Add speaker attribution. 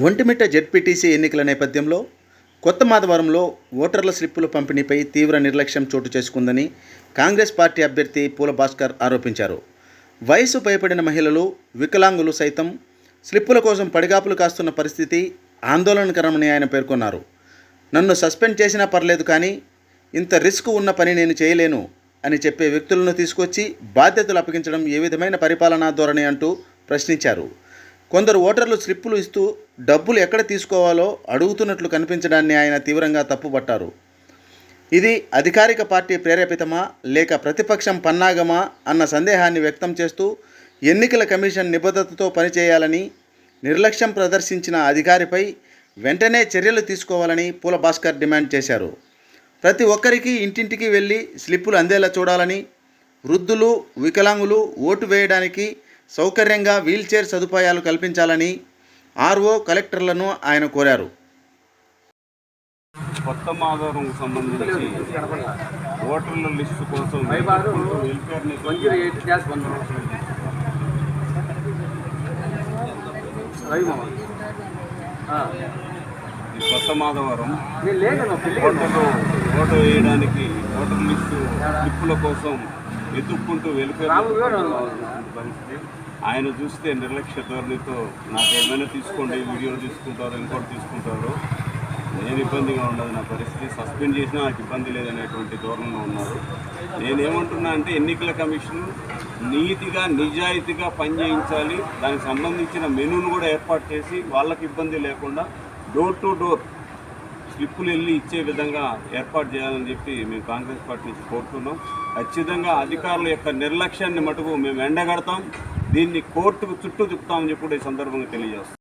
Speaker 1: Vontimitta ZPTC ఎన్నికల నేపథ్యంలో కొత్త మాధవరంలో ఓటర్ల స్లిప్పుల పంపిణీపై తీవ్ర నిర్లక్ష్యం చోటు చేసుకుందని కాంగ్రెస్ పార్టీ అభ్యర్థి పూల భాస్కర్ ఆరోపించారు. వయసు భయపడిన మహిళలు వికలాంగులు సైతం స్లిప్పుల కోసం పడిగాపులు కాస్తున్న పరిస్థితి ఆందోళనకరమని ఆయన పేర్కొన్నారు. నన్ను సస్పెండ్ చేసినా పర్లేదు కానీ ఇంత రిస్క్ ఉన్న పని నేను చేయలేను అని చెప్పే వ్యక్తులను తీసుకొచ్చి బాధ్యతలు అప్పగించడం ఏ విధమైన పరిపాలనా ధోరణి అంటూ ప్రశ్నించారు. కొందరు ఓటర్లు స్లిప్పులు ఇస్తూ డబ్బులు ఎక్కడ తీసుకోవాలో అడుగుతున్నట్లు కనిపించడాన్ని ఆయన తీవ్రంగా తప్పుపట్టారు ఇది అధికారిక పార్టీ ప్రేరేపితమా లేక ప్రతిపక్షం పన్నాగమా అన్న సందేహాన్ని వ్యక్తం చేస్తూ ఎన్నికల కమిషన్ నిబద్ధతతో పనిచేయాలని నిర్లక్ష్యం ప్రదర్శించిన అధికారిపై వెంటనే చర్యలు తీసుకోవాలని పూల భాస్కర్ డిమాండ్ చేశారు. ప్రతి ఒక్కరికి ఇంటింటికి వెళ్ళి స్లిప్పులు అందేలా చూడాలని వృద్ధులు వికలాంగులు ఓటు వేయడానికి సౌకర్యంగా వీల్చైర్ సదుపాయాలు కల్పించాలని ఆర్ఓ కలెక్టర్లను ఆయన కోరారు.
Speaker 2: కొత్త మాధవరం సంబంధించి ఓటర్ల లిస్టు కోసం కొత్త మాధవరం ఓటర్లు ఓటు వేయడానికి ఓటర్ లిస్టు స్లిప్పుల కోసం వెతుక్కుంటూ
Speaker 3: గారు.
Speaker 2: పరిస్థితి. ఆయన చూస్తే నిర్లక్ష్య ధోరణితో నాకు ఏమైనా తీసుకోండి వీడియోలు తీసుకుంటారు ఇంకోటి తీసుకుంటారు. నేను ఇబ్బందిగా ఉండదు నా పరిస్థితి సస్పెండ్ చేసినా నాకు ఇబ్బంది లేదనేటువంటి ధోరణిలో ఉన్నారు. నేనేమంటున్నా అంటే ఎన్నికల కమిషన్ నీతిగా నిజాయితీగా పనిచేయించాలి. దానికి సంబంధించిన మెనూను కూడా ఏర్పాటు చేసి వాళ్ళకి ఇబ్బంది లేకుండా డోర్ టు డోర్ స్లిప్పులు వెళ్ళి ఇచ్చే విధంగా ఏర్పాటు చేయాలని చెప్పి మేము కాంగ్రెస్ పార్టీ నుంచి కోరుతున్నాం. ఖచ్చితంగా అధికారుల యొక్క నిర్లక్ష్యాన్ని మటుకు మేము ఎండగడతాం. దీన్ని కోర్టుకు చుట్టూ తిప్పుతామని చెప్పి ఈ సందర్భంగా తెలియజేస్తాం